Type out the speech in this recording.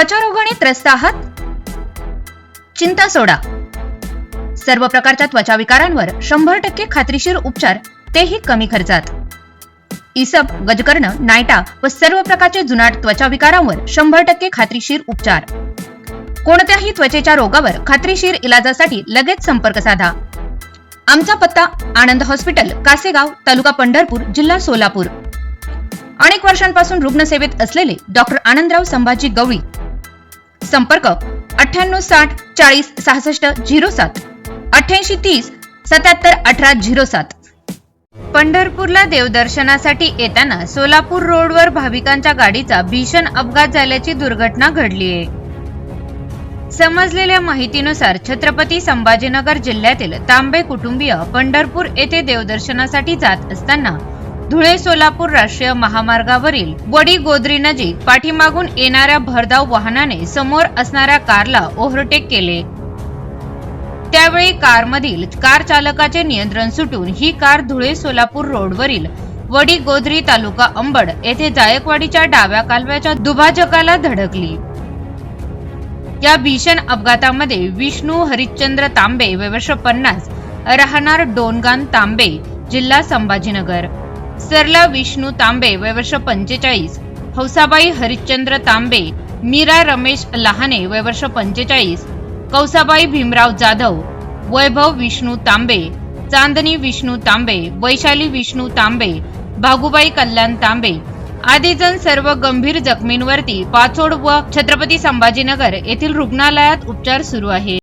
त्वचारोगाने त्रस्त आहात? चिंता सोडा. सर्व प्रकारच्या त्वचा विकारांवर शंभर टक्के खात्रीशीर उपचार तेही कमी खर्चात. इसप गजकर्ण नायटा व सर्व प्रकारचे जुनाट त्वचा विकारांवर शंभर टक्के खात्रीशीर उपचार. कोणत्याही त्वचेच्या रोगावर खात्रीशीर इलाजासाठी लगेच संपर्क साधा. आमचा पत्ता आनंद हॉस्पिटल कासेगाव तालुका पंढरपूर जिल्हा सोलापूर. अनेक वर्षांपासून रुग्णसेवेत असलेले डॉक्टर आनंदराव संभाजी गवळी संपर्क अठ्ठ्याण्णव साठ चाळीस सहासष्ट झिरो सात. अठ्ठ्याऐंशी तीस सत्याहत्तर अठरा झिरो सात. पंढरपूरला देवदर्शनासाठी येताना सोलापूर रोडवर भाविकांच्या गाडीचा भीषण अपघात झाल्याची दुर्घटना घडली आहे. समजलेल्या माहितीनुसार छत्रपती संभाजीनगर जिल्ह्यातील तांबे कुटुंबीय पंढरपूर येथे देवदर्शनासाठी जात असताना धुळे सोलापूर राष्ट्रीय महामार्गावरील वडी गोद्री नजीक पाठीमागून येणाऱ्या भरधाव वाहनाने समोर असणाऱ्या कारला ओव्हरटेक केले. त्यावेळी कारमधील कार चालकाचे नियंत्रण सुटून ही कार धुळे सोलापूर रोडवरील वडी गोद्री तालुका अंबड येथे जायकवाडीच्या डाव्या कालव्याच्या दुभाजकाला धडकली. या भीषण अपघातामध्ये विष्णू हरिश्चंद्र तांबे वयवर्ष पन्नास राहणार डोनगान तांबे जिल्हा संभाजीनगर. सरला विष्णू तांबे वयवर्ष पंचेचाळीस हौसाबाई हरिश्चंद्र तांबे मीरा रमेश लहाने वयवर्ष पंचेचाळीस कौसाबाई भीमराव जाधव वैभव विष्णू तांबे चांदनी विष्णू तांबे वैशाली विष्णू तांबे भागुबाई कल्याण तांबे आदीजण सर्व गंभीर जखमींवरती पाचोड व छत्रपती संभाजीनगर येथील रुग्णालयात उपचार सुरू आहे